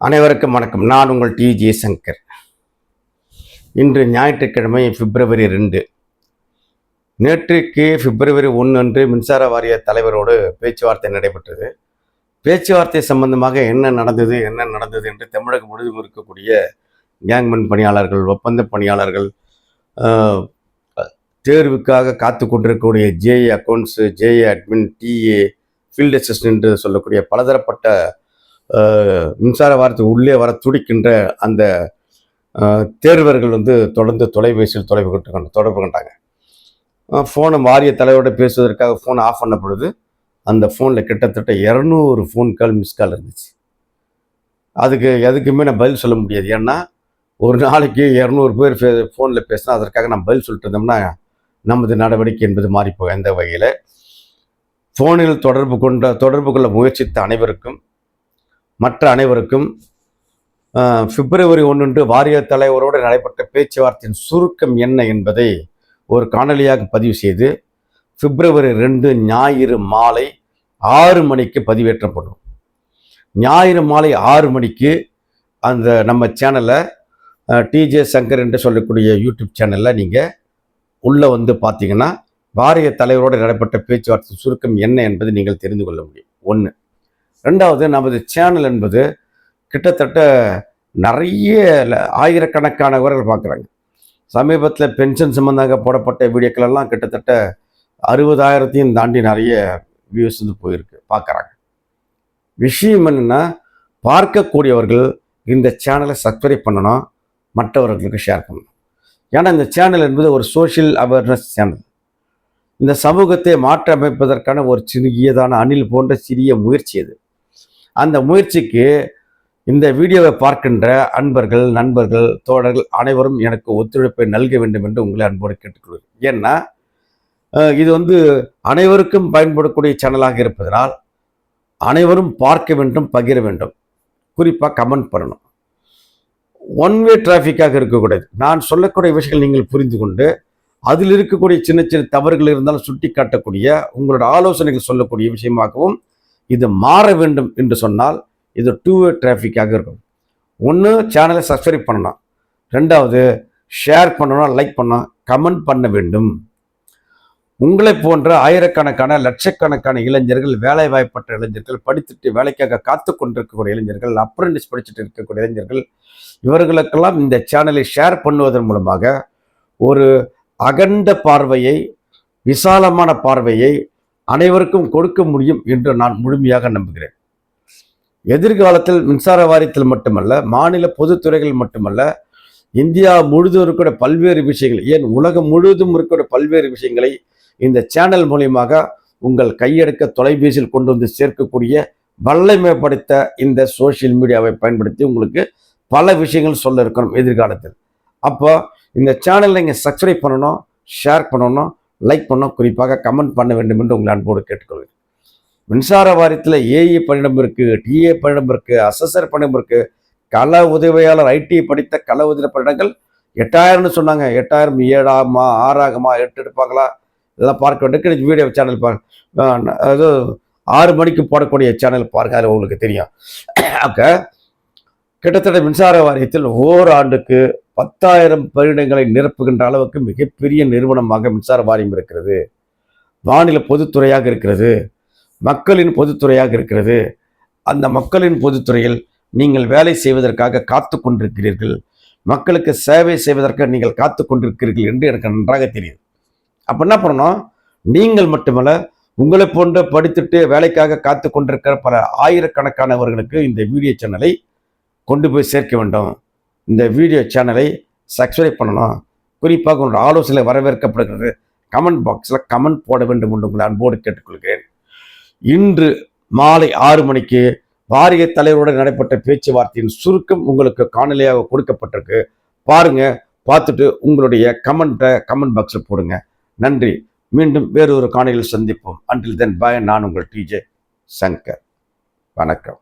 அனைவருக்கும் வணக்கம். நான் உங்கள் டி ஜே சங்கர் இன்று ஞாயிற்றுக்கிழமை பிப்ரவரி ரெண்டு. நேற்றுக்கு பிப்ரவரி ஒன்று அன்று மின்சார வாரிய தலைவரோடு பேச்சுவார்த்தை நடைபெற்றது. பேச்சுவார்த்தை சம்பந்தமாக என்ன நடந்தது என்ன நடந்தது என்று தமிழகம் முழுவதும் இருக்கக்கூடிய கேங்மன் பணியாளர்கள் ஒப்பந்த பணியாளர்கள் தேர்வுக்காக காத்து கொண்டிருக்கக்கூடிய JA accounts JA admin DA field assistant என்று சொல்லக்கூடிய பலதரப்பட்ட மின்சார வாரத்துக்கு உள்ளே வர துடிக்கின்ற அந்த தேர்வர்கள் வந்து தொடர்ந்து தொலைபேசியில் தொலைவு கொண்டு தொடர்பு கொண்டாங்க. ஃபோனை வாரிய தலைவரோட பேசுவதற்காக ஃபோன் ஆஃப் பண்ண பொழுது அந்த ஃபோனில் கிட்டத்தட்ட இரநூறு ஃபோன் கால் மிஸ் கால் இருந்துச்சு. அதுக்கு எதுக்குமே நான் பதில் சொல்ல முடியாது. ஏன்னா ஒரு நாளைக்கு இரநூறு பேர் ஃபோனில் பேசினா அதற்காக நான் பதில் சொல்லிட்டு இருந்தோம்னா நமது நடவடிக்கை என்பது மாறிப்போகும். எந்த வகையில்? ஃபோனில் தொடர்பு கொண்ட தொடர்பு கொள்ள முயற்சித்த அனைவருக்கும் மற்ற அனைவருக்கும் பிப்ரவரி ஒன்று வாரிய தலைவரோடு நடைபெற்ற பேச்சுவார்த்தையின் சுருக்கம் என்ன என்பதை ஒரு காணொலியாக பதிவு செய்து பிப்ரவரி ரெண்டு ஞாயிறு மாலை ஆறு மணிக்கு பதிவேற்றப்படும். ஞாயிறு மாலை ஆறு மணிக்கு அந்த நம்ம சேனலை டிஜே சங்கர் என்று சொல்லக்கூடிய யூடியூப் சேனலில் நீங்கள் உள்ளே வந்து பார்த்தீங்கன்னா வாரிய தலைவரோடு நடைபெற்ற பேச்சுவார்த்தை சுருக்கம் என்ன என்பதை நீங்கள் தெரிந்து கொள்ள முடியும். ஒன்று ரெண்டாவது நமது சேனல் என்பது கிட்டத்தட்ட நிறைய ஆயிரக்கணக்கானவர்கள் பார்க்குறாங்க. சமீபத்தில் பென்ஷன் சம்பந்தமாக போடப்பட்ட வீடியோக்கள் எல்லாம் கிட்டத்தட்ட அறுபதாயிரத்தையும் தாண்டி நிறைய வியூஸ் வந்து போயிருக்கு பார்க்குறாங்க. விஷயம் என்னென்னா பார்க்கக்கூடியவர்கள் இந்த சேனலை சப்ஸ்கிரைப் பண்ணணும் மற்றவர்களுக்கு ஷேர் பண்ணணும். ஏன்னா இந்த சேனல் என்பது ஒரு சோஷியல் அவேர்னஸ் சேனல் இந்த சமூகத்தை மாற்றி அமைப்பதற்கான ஒரு சிறியதான அணில் போன்ற சிறிய முயற்சி அது. அந்த முயற்சிக்கு இந்த வீடியோவை பார்க்கின்ற அன்பர்கள் நண்பர்கள் தோழர்கள் அனைவரும் எனக்கு ஒத்துழைப்பை நல்க வேண்டும் என்று உங்களை அன்போடு கேட்டுக்கொள்கிறேன். ஏன்னா இது வந்து அனைவருக்கும் பயன்படக்கூடிய சேனலாக இருப்பதனால் அனைவரும் பார்க்க வேண்டும் பகிர வேண்டும். குறிப்பாக கமெண்ட் பண்ணணும். ஒன் வே டிராஃபிக்காக இருக்கக்கூடாது. நான் சொல்லக்கூடிய விஷயங்கள் நீங்கள் புரிந்து கொண்டு அதில் இருக்கக்கூடிய சின்ன சின்ன தவறுகள் இருந்தாலும் சுட்டி காட்டக்கூடிய உங்களோட ஆலோசனைகள் சொல்லக்கூடிய விஷயமாகவும் இது மாற வேண்டும் என்று சொன்னால் இது டூ வே டிராஃபிக்காக இருக்கும். ஒன்று சேனலை சப்ஸ்கிரைப் பண்ணணும். ரெண்டாவது ஷேர் பண்ணணும் லைக் பண்ணணும் கமெண்ட் பண்ண வேண்டும். உங்களை போன்ற ஆயிரக்கணக்கான லட்சக்கணக்கான இளைஞர்கள் வேலை வாய்ப்பற்ற இளைஞர்கள் படித்துட்டு வேலைக்காக காத்து கொண்டிருக்கக்கூடிய இளைஞர்கள் அப்ரண்டிஸ் படிச்சுட்டு இருக்கக்கூடிய இளைஞர்கள் இவர்களுக்கெல்லாம் இந்த சேனலை ஷேர் பண்ணுவதன் மூலமாக ஒரு அகண்ட பார்வையை விசாலமான பார்வையை அனைவருக்கும் கொடுக்க முடியும் என்று நான் முழுமையாக நம்புகிறேன். எதிர்காலத்தில் மின்சார வாரியத்தில் மட்டுமல்ல மாநில பொதுத்துறைகள் மட்டுமல்ல இந்தியா முழுதும் இருக்கிற பல்வேறு விஷயங்கள் ஏன் உலகம் முழுவதும் இருக்கிற பல்வேறு விஷயங்களை இந்த சேனல் மூலியமாக உங்கள் கையெடுக்க தொலைபேசியில் கொண்டு வந்து சேர்க்கக்கூடிய வல்லமை படைத்த இந்த சோஷியல் மீடியாவை பயன்படுத்தி உங்களுக்கு பல விஷயங்கள் சொல்ல இருக்கணும் எதிர்காலத்தில். அப்போ இந்த சேனலை நீங்கள் சப்ஸ்கிரைப் பண்ணணும் ஷேர் பண்ணணும் லைக் பண்ண குறிப்பாக கமெண்ட் பண்ண வேண்டும் என்று உங்களை அன்போடு கேட்டுக்கொள்கிறேன். மின்சார வாரியத்தில் ஏஇ பணியிடம் இருக்குது டிஏ பணியிடம் இருக்குது அசஸர் பணியிடம் இருக்குது கள உதவியாளர் ஐடி படித்த கள உதவி பணியிடங்கள் எட்டாயிரம்னு சொன்னாங்க. எட்டாயிரம் ஏழாகுமா ஆறாகுமா எட்டு எடுப்பாங்களா? இதெல்லாம் பார்க்க வேண்டிய வீடியோ சேனல் பாருங்க அது ஆறு மணிக்கு போடக்கூடிய சேனல் பாருங்க. அதில் உங்களுக்கு தெரியும். அப்போ கிட்டத்தட்ட மின்சார வாரியத்தில் ஓராண்டுக்கு பத்தாயிரம் பணியிடங்களை நிரப்புகின்ற அளவுக்கு மிகப்பெரிய நிறுவனமாக மின்சார வாரியம் இருக்கிறது. மாநில பொதுத்துறையாக இருக்கிறது. மக்களின் பொதுத்துறையாக இருக்கிறது. அந்த மக்களின் பொதுத்துறையில் நீங்கள் வேலை செய்வதற்காக காத்து கொண்டிருக்கிறீர்கள். மக்களுக்கு சேவை செய்வதற்காக நீங்கள் காத்து கொண்டிருக்கிறீர்கள் என்று எனக்கு நன்றாக தெரியுது அப்போ என்ன பண்ணணும்? நீங்கள் மட்டுமல்ல உங்களை போன்ற படித்துட்டு வேலைக்காக காத்து கொண்டிருக்கிற பல ஆயிரக்கணக்கானவர்களுக்கு இந்த வீடியோ சேனலை கொண்டு போய் சேர்க்க வேண்டும். இந்த வீடியோ சேனலை சப்ஸ்கிரைப் பண்ணணும். குறிப்பாக உங்களோட ஆலோசனை வரவேற்கப்படுகிறது. கமெண்ட் பாக்ஸில் கமெண்ட் போட வேண்டும் என்று உங்களை அன்போடு கேட்டுக்கொள்கிறேன். இன்று மாலை ஆறு மணிக்கு வாரிய தலைவருடன் நடைபெற்ற பேச்சுவார்த்தையின் சுருக்கம் உங்களுக்கு காணொலியாக கொடுக்கப்பட்டிருக்கு. பாருங்க பார்த்துட்டு உங்களுடைய கமெண்ட்டை கமெண்ட் பாக்ஸில் போடுங்க. நன்றி. மீண்டும் வேறொரு காணொலியில் சந்திப்போம். அன்றில் தென் பாய் நான் உங்கள் டிஜே சங்கர் வணக்கம்.